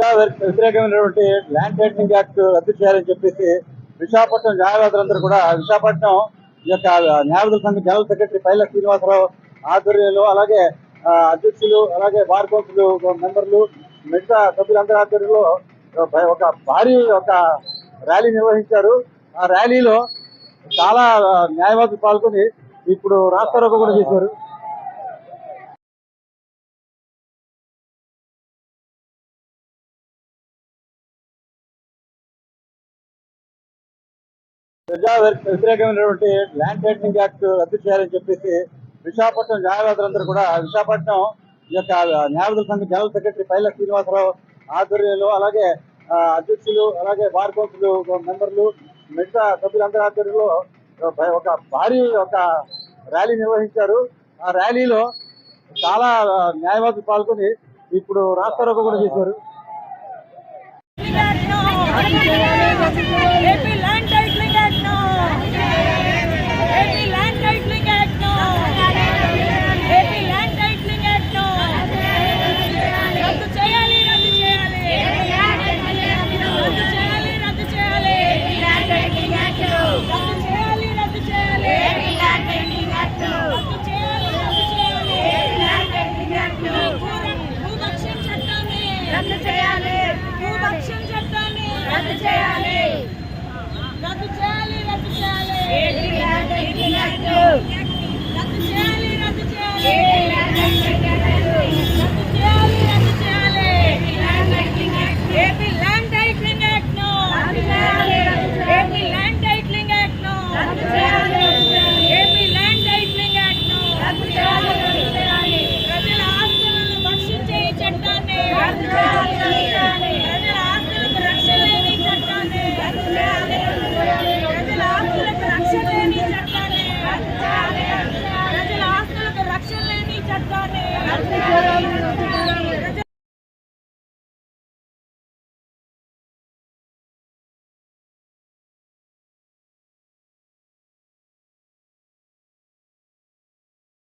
ప్రజా వ్యతిరేకమైనటువంటి land titling act రద్దు చేయాలని చెప్పేసి విశాఖపట్నం న్యాయవాదులందరూ కూడా విశాఖపట్నం ఈ యొక్క న్యాయవాదుల సంఘం జనరల్ సెక్రటరీ పైల శ్రీనివాసరావు ఆధ్వర్యంలో అలాగే అధ్యక్షులు అలాగే బార్ కౌన్సిల్ మెంబర్లు మిగతా సభ్యులందరి ఆధ్వర్యంలో ఒక- ఒక భారీ ఒక ర్యాలీ నిర్వహించారు. ఆ ర్యాలీలో చాలా న్యాయవాదులు పాల్గొని ఇప్పుడు రాస్తారోకో కూడా చేశారు. ప్రజా వ్యతిరేకమైనటువంటి ల్యాండ్ టైటిలింగ్ యాక్ట్ రద్దు చేయాలని చెప్పేసి విశాఖపట్నం న్యాయవాదులందరూ కూడా విశాఖపట్నం ఈ యొక్క న్యాయవాదుల సంఘం జనరల్ సెక్రటరీ పైల శ్రీనివాసరావు ఆధ్వర్యంలో అలాగే అధ్యక్షులు అలాగే బార్ కౌన్సిల్ మెంబర్లు మిగతా సభ్యులందరి ఆధ్వర్యంలో ఒక- ఒక భారీ ఒక ర్యాలీ నిర్వహించారు. ఆ ర్యాలీలో చాలా న్యాయవాదులు పాల్గొని ఇప్పుడు రాస్తారోకో కూడా చేశారు.